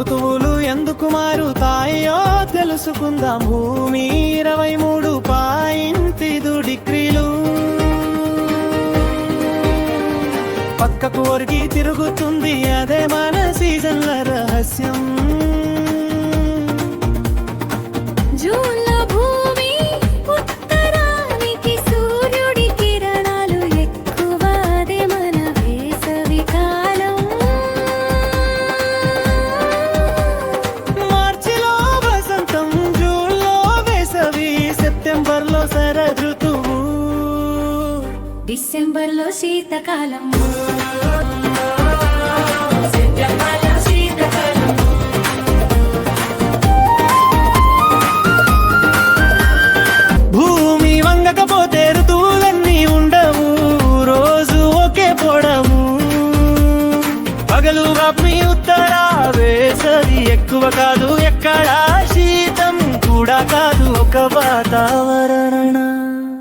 ఋతువులు ఎందుకు మారుతాయో తెలుసుకుందాం. భూమి ఇరవై మూడు పాయింట్ ఐదు డిగ్రీలు. పక్కకు ఒరిగి తిరుగుతుంది. అదే మన సీజన్ల డిసెంబర్లో శీతకాలం. భూమి వంగకపోతే ఋతువులన్నీ ఉండవు రోజు ఒకే పొడవు. పగలు మీ ఉత్తర వేసవి ఎక్కువ కాదు ఎక్కడా శీతం కూడా కాదు. ఒక వాతావరణం